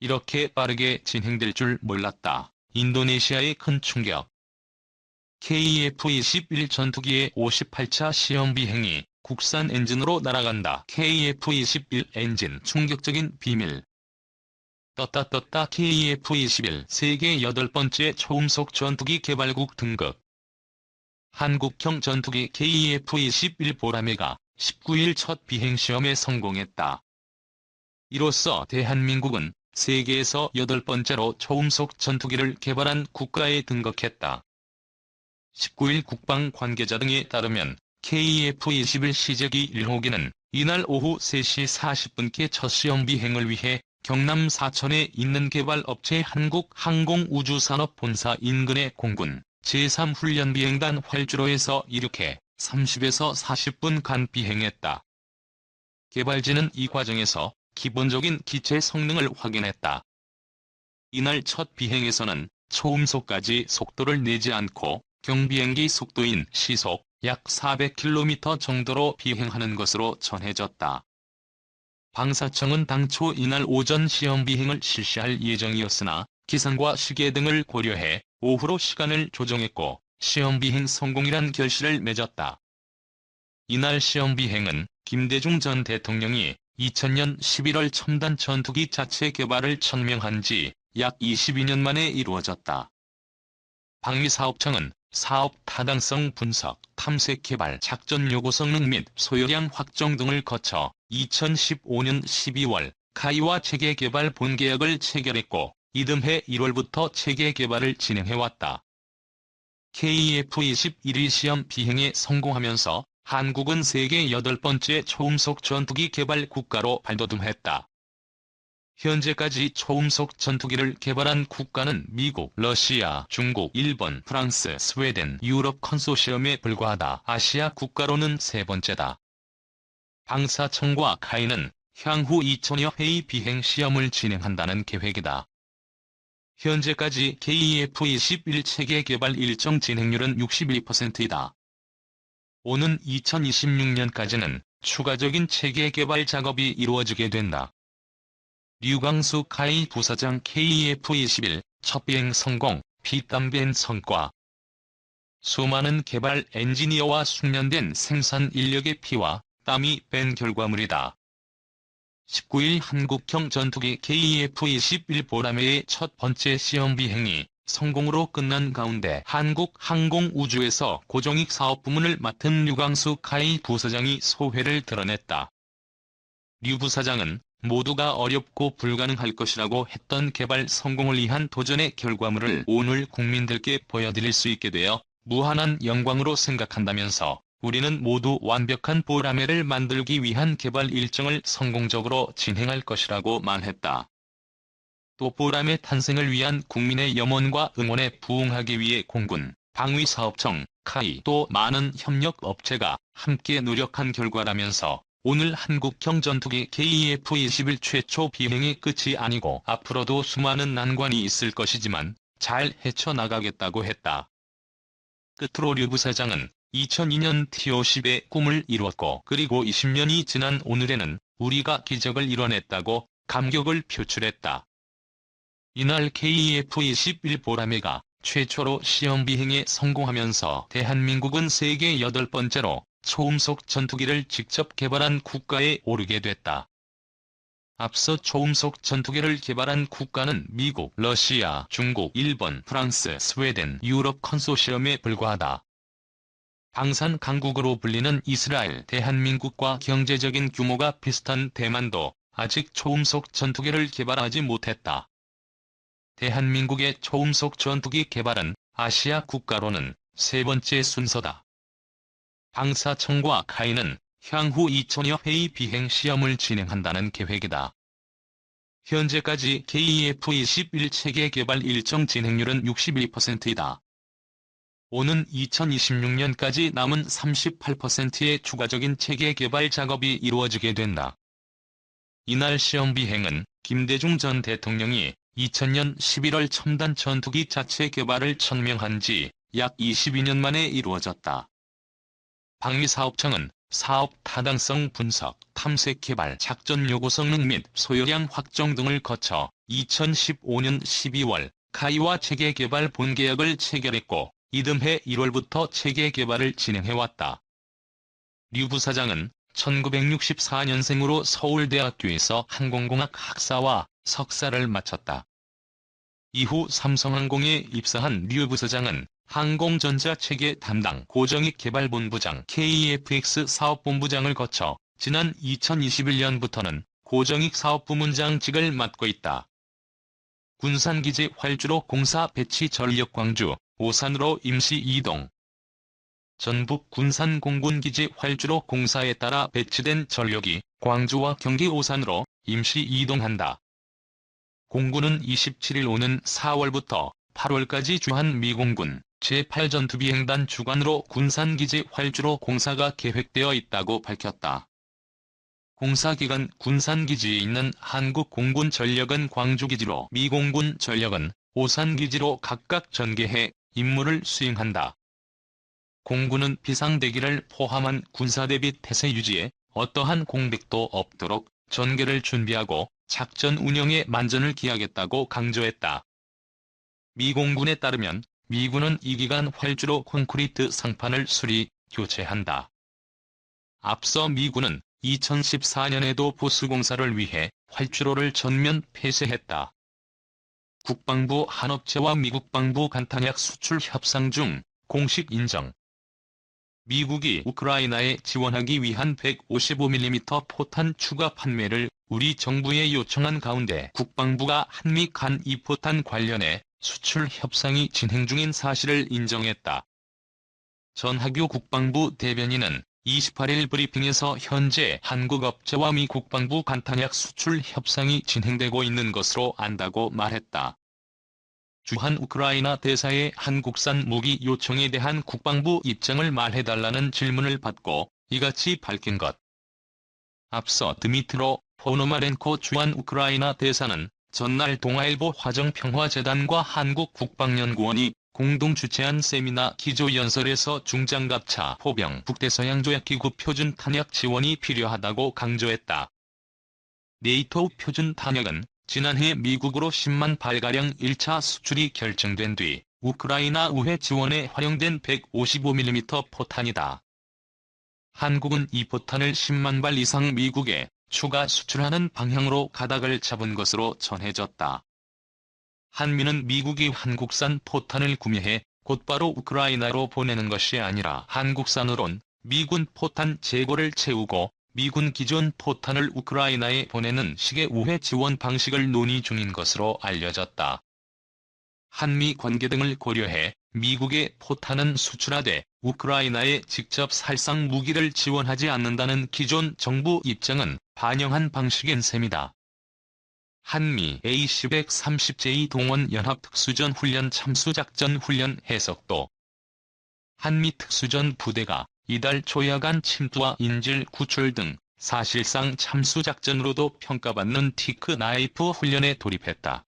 이렇게 빠르게 진행될 줄 몰랐다. 인도네시아의 큰 충격. KF-21 전투기의 58차 시험 비행이 국산 엔진으로 날아간다. KF-21 엔진 충격적인 비밀. 떴다 떴다 KF-21 세계 여덟 번째 초음속 전투기 개발국 등극. 한국형 전투기 KF-21 보라매가 19일 첫 비행시험에 성공했다. 이로써 대한민국은 세계에서 여덟 번째로 초음속 전투기를 개발한 국가에 등극했다. 19일 국방 관계자 등에 따르면 KF-21 시제기 1호기는 이날 오후 3시 40분께 첫 시험 비행을 위해 경남 사천에 있는 개발업체 한국항공우주산업본사 인근의 공군 제3훈련비행단 활주로에서 이륙해 30에서 40분간 비행했다. 개발진은 이 과정에서 기본적인 기체 성능을 확인했다. 이날 첫 비행에서는 초음속까지 속도를 내지 않고 경비행기 속도인 시속 약 400km 정도로 비행하는 것으로 전해졌다. 방사청은 당초 이날 오전 시험 비행을 실시할 예정이었으나 기상과 시계 등을 고려해 오후로 시간을 조정했고 시험 비행 성공이란 결실을 맺었다. 이날 시험 비행은 김대중 전 대통령이 2000년 11월 첨단 전투기 자체 개발을 천명한 지 약 22년 만에 이루어졌다. 방위사업청은 사업 타당성 분석, 탐색 개발, 작전 요구 성능 및 소요량 확정 등을 거쳐 2015년 12월 카이와 체계 개발 본계약을 체결했고 이듬해 1월부터 체계 개발을 진행해왔다. KF-21일 시험 비행에 성공하면서 한국은 세계 여덟 번째 초음속 전투기 개발 국가로 발돋움했다. 현재까지 초음속 전투기를 개발한 국가는 미국, 러시아, 중국, 일본, 프랑스, 스웨덴, 유럽 컨소시엄에 불과하다. 아시아 국가로는 세 번째다. 방사청과 카이는 향후 2000여 회의 비행 시험을 진행한다는 계획이다. 현재까지 KF-21 체계 개발 일정 진행률은 62%이다. 오는 2026년까지는 추가적인 체계 개발 작업이 이루어지게 된다. 류광수 카이 부사장 KF-21 첫 비행 성공, 피땀밴 성과 수많은 개발 엔지니어와 숙련된 생산 인력의 피와 땀이 뺀 결과물이다. 19일 한국형 전투기 KF-21 보라매의 첫 번째 시험 비행이 성공으로 끝난 가운데 한국항공우주에서 고정익 사업 부문을 맡은 류광수 카이 부사장이 소회를 드러냈다. 류 부사장은 모두가 어렵고 불가능할 것이라고 했던 개발 성공을 위한 도전의 결과물을 오늘 국민들께 보여드릴 수 있게 되어 무한한 영광으로 생각한다면서 우리는 모두 완벽한 보라매를 만들기 위한 개발 일정을 성공적으로 진행할 것이라고 말했다. 또 보람의 탄생을 위한 국민의 염원과 응원에 부응하기 위해 공군, 방위사업청, 카이 또 많은 협력 업체가 함께 노력한 결과라면서 오늘 한국형 전투기 KF-21 최초 비행이 끝이 아니고 앞으로도 수많은 난관이 있을 것이지만 잘 헤쳐나가겠다고 했다. 끝으로 류 부사장은 2002년 TO10의 꿈을 이루었고 그리고 20년이 지난 오늘에는 우리가 기적을 이뤄냈다고 감격을 표출했다. 이날 KF-21 보라매가 최초로 시험 비행에 성공하면서 대한민국은 세계 여덟 번째로 초음속 전투기를 직접 개발한 국가에 오르게 됐다. 앞서 초음속 전투기를 개발한 국가는 미국, 러시아, 중국, 일본, 프랑스, 스웨덴, 유럽 컨소시엄에 불과하다. 방산 강국으로 불리는 이스라엘, 대한민국과 경제적인 규모가 비슷한 대만도 아직 초음속 전투기를 개발하지 못했다. 대한민국의 초음속 전투기 개발은 아시아 국가로는 세 번째 순서다. 방사청과 카이는 향후 2000여 회의 비행 시험을 진행한다는 계획이다. 현재까지 KF-21 체계 개발 일정 진행률은 62%이다. 오는 2026년까지 남은 38%의 추가적인 체계 개발 작업이 이루어지게 된다. 이날 시험 비행은 김대중 전 대통령이 2000년 11월 첨단 전투기 자체 개발을 천명한 지 약 22년 만에 이루어졌다. 방위사업청은 사업 타당성 분석, 탐색 개발, 작전 요구 성능 및 소요량 확정 등을 거쳐 2015년 12월 카이와 체계 개발 본계약을 체결했고 이듬해 1월부터 체계 개발을 진행해왔다. 류 부사장은 1964년생으로 서울대학교에서 항공공학 학사와 석사를 마쳤다. 이후 삼성항공에 입사한 류 부사장은 항공전자 체계 담당 고정익 개발본부장 KFX 사업본부장을 거쳐 지난 2021년부터는 고정익 사업부문장직을 맡고 있다. 군산기지 활주로 공사 배치 전력 광주, 오산으로 임시 이동. 전북 군산 공군기지 활주로 공사에 따라 배치된 전력이 광주와 경기 오산으로 임시 이동한다. 공군은 27일 오는 4월부터 8월까지 주한 미공군 제8전투비행단 주관으로 군산기지 활주로 공사가 계획되어 있다고 밝혔다. 공사기간 군산기지에 있는 한국공군 전력은 광주기지로 미공군 전력은 오산기지로 각각 전개해 임무를 수행한다. 공군은 비상대기를 포함한 군사대비 태세 유지에 어떠한 공백도 없도록 전개를 준비하고 작전 운영에 만전을 기하겠다고 강조했다. 미 공군에 따르면 미군은 이 기간 활주로 콘크리트 상판을 수리, 교체한다. 앞서 미군은 2014년에도 보수공사를 위해 활주로를 전면 폐쇄했다. 국방부 한 업체와 미국 방부 간탄약 수출 협상 중 공식 인정. 미국이 우크라이나에 지원하기 위한 155mm 포탄 추가 판매를 우리 정부에 요청한 가운데 국방부가 한미 간 이 포탄 관련해 수출 협상이 진행 중인 사실을 인정했다. 전하교 국방부 대변인은 28일 브리핑에서 현재 한국 업체와 미 국방부 간탄약 수출 협상이 진행되고 있는 것으로 안다고 말했다. 주한 우크라이나 대사의 한국산 무기 요청에 대한 국방부 입장을 말해달라는 질문을 받고 이같이 밝힌 것. 앞서 드미트로 포노마렌코 주한 우크라이나 대사는 전날 동아일보 화정평화재단과 한국국방연구원이 공동 주최한 세미나 기조연설에서 중장갑차 포병 북대서양 조약기구 표준 탄약 지원이 필요하다고 강조했다. 네이토 표준 탄약은 지난해 미국으로 10만 발가량 1차 수출이 결정된 뒤 우크라이나 우회 지원에 활용된 155mm 포탄이다. 한국은 이 포탄을 10만 발 이상 미국에 추가 수출하는 방향으로 가닥을 잡은 것으로 전해졌다. 한미는 미국이 한국산 포탄을 구매해 곧바로 우크라이나로 보내는 것이 아니라 한국산으론 미군 포탄 재고를 채우고 미군 기존 포탄을 우크라이나에 보내는 식의 우회 지원 방식을 논의 중인 것으로 알려졌다. 한미 관계 등을 고려해 미국의 포탄은 수출하되 우크라이나에 직접 살상 무기를 지원하지 않는다는 기존 정부 입장은 반영한 방식인 셈이다. 한미 A-130J 동원 연합 특수전 훈련 참수 작전 훈련 해석도 한미 특수전 부대가 이달 초야간 침투와 인질 구출 등 사실상 참수작전으로도 평가받는 티크 나이프 훈련에 돌입했다.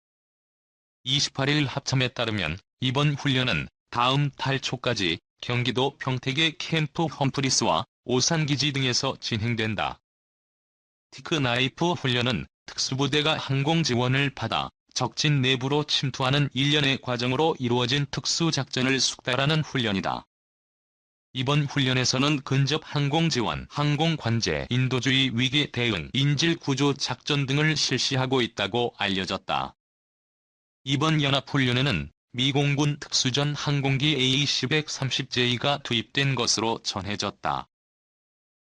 28일 합참에 따르면 이번 훈련은 다음 달 초까지 경기도 평택의 캠프 험프리스와 오산기지 등에서 진행된다. 티크 나이프 훈련은 특수부대가 항공 지원을 받아 적진 내부로 침투하는 일련의 과정으로 이루어진 특수작전을 숙달하는 훈련이다. 이번 훈련에서는 근접 항공 지원, 항공 관제, 인도주의 위기 대응, 인질 구조 작전 등을 실시하고 있다고 알려졌다. 이번 연합훈련에는 미공군 특수전 항공기 A-130J가 투입된 것으로 전해졌다.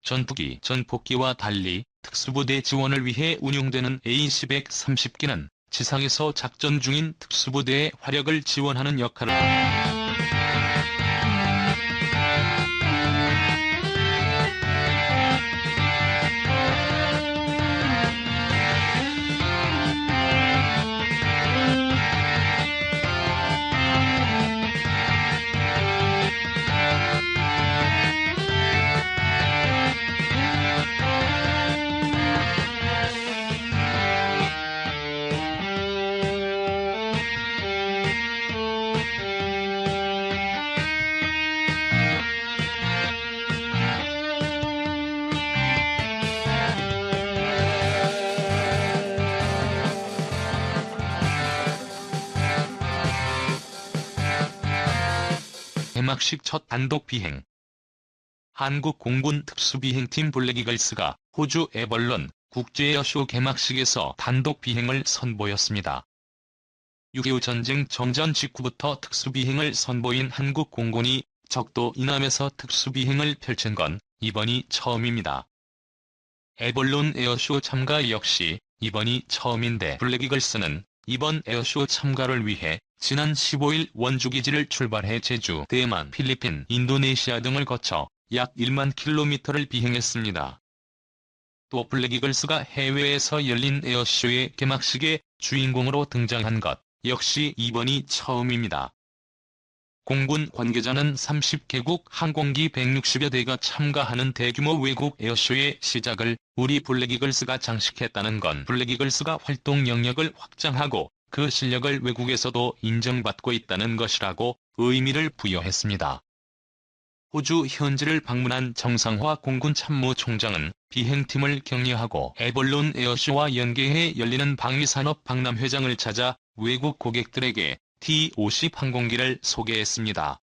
전투기, 전폭기와 달리 특수부대 지원을 위해 운용되는 A-130기는 지상에서 작전 중인 특수부대의 화력을 지원하는 역할을 합니다. 개막식 첫 단독 비행. 한국 공군 특수비행팀 블랙이글스가 호주 에벌런 국제에어쇼 개막식에서 단독 비행을 선보였습니다. 6.25 전쟁 정전 직후부터 특수비행을 선보인 한국 공군이 적도 이남에서 특수비행을 펼친 건 이번이 처음입니다. 에벌론 에어쇼 참가 역시 이번이 처음인데 블랙이글스는 이번 에어쇼 참가를 위해 지난 15일 원주기지를 출발해 제주, 대만, 필리핀, 인도네시아 등을 거쳐 약 1만 킬로미터를 비행했습니다. 또 블랙이글스가 해외에서 열린 에어쇼의 개막식에 주인공으로 등장한 것 역시 이번이 처음입니다. 공군 관계자는 30개국 항공기 160여 대가 참가하는 대규모 외국 에어쇼의 시작을 우리 블랙이글스가 장식했다는 건 블랙이글스가 활동 영역을 확장하고 그 실력을 외국에서도 인정받고 있다는 것이라고 의미를 부여했습니다. 호주 현지를 방문한 정상화 공군 참모총장은 비행팀을 격려하고 에벌론 에어쇼와 연계해 열리는 방위산업 박람회장을 찾아 외국 고객들에게 T-50 항공기를 소개했습니다.